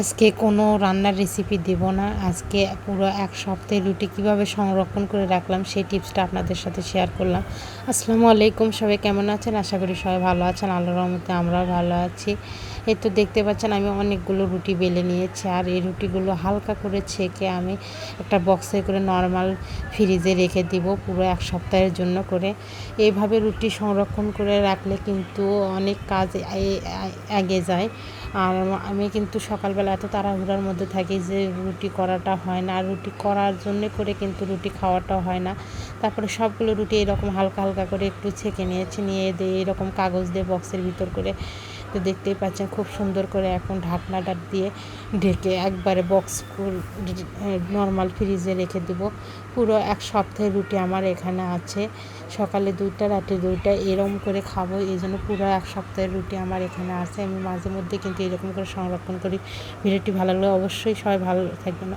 আজকে কোনো রান্নার রেসিপি দেব না। আজকে পুরো এক সপ্তাহে রুটি কীভাবে সংরক্ষণ করে রাখলাম সেই টিপসটা আপনাদের সাথে শেয়ার করলাম। আসসালামু আলাইকুম, সবাই কেমন আছেন? আশা করি সবাই ভালো আছেন। আল্লাহর রহমতে আমরাও ভালো আছি। এই তো দেখতে পাচ্ছেন, আমি অনেকগুলো রুটি বেলে নিয়েছি। আর এই রুটিগুলো হালকা করে ছেঁকে আমি একটা বক্সে করে নর্মাল ফ্রিজে রেখে দিব পুরো এক সপ্তাহের জন্য করে। এইভাবে রুটি সংরক্ষণ করে রাখলে কিন্তু অনেক কাজ এগিয়ে যায়। আর আমি কিন্তু সকালবেলা এত তাড়াহুড়ার মধ্যে থাকি যে রুটি করাটা হয় না। আর রুটি করার জন্যে করে কিন্তু রুটি খাওয়াটাও হয় না। তারপরে সবগুলো রুটি এরকম হালকা হালকা করে একটু ছেঁকে নিয়েছি, নিয়ে দিয়ে এরকম কাগজ দিয়ে বক্সের ভিতর করে তো দেখতেই পাচ্ছেন খুব সুন্দর করে এখন ঢাকনাটা দিয়ে ঢেকে একবারে বক্স নর্মাল ফ্রিজে রেখে দেব। পুরো এক সপ্তাহের রুটি আমার এখানে আছে। সকালে দুইটা, রাতে দুইটা এরম করে খাব, এই জন্য পুরো এক সপ্তাহের রুটি আমার এখানে আছে। আমি মাঝে মধ্যে কিন্তু এরকম করে সংরক্ষণ করি। ভিডিওটি ভালো লাগলে অবশ্যই সবাই ভালো থাকবেন।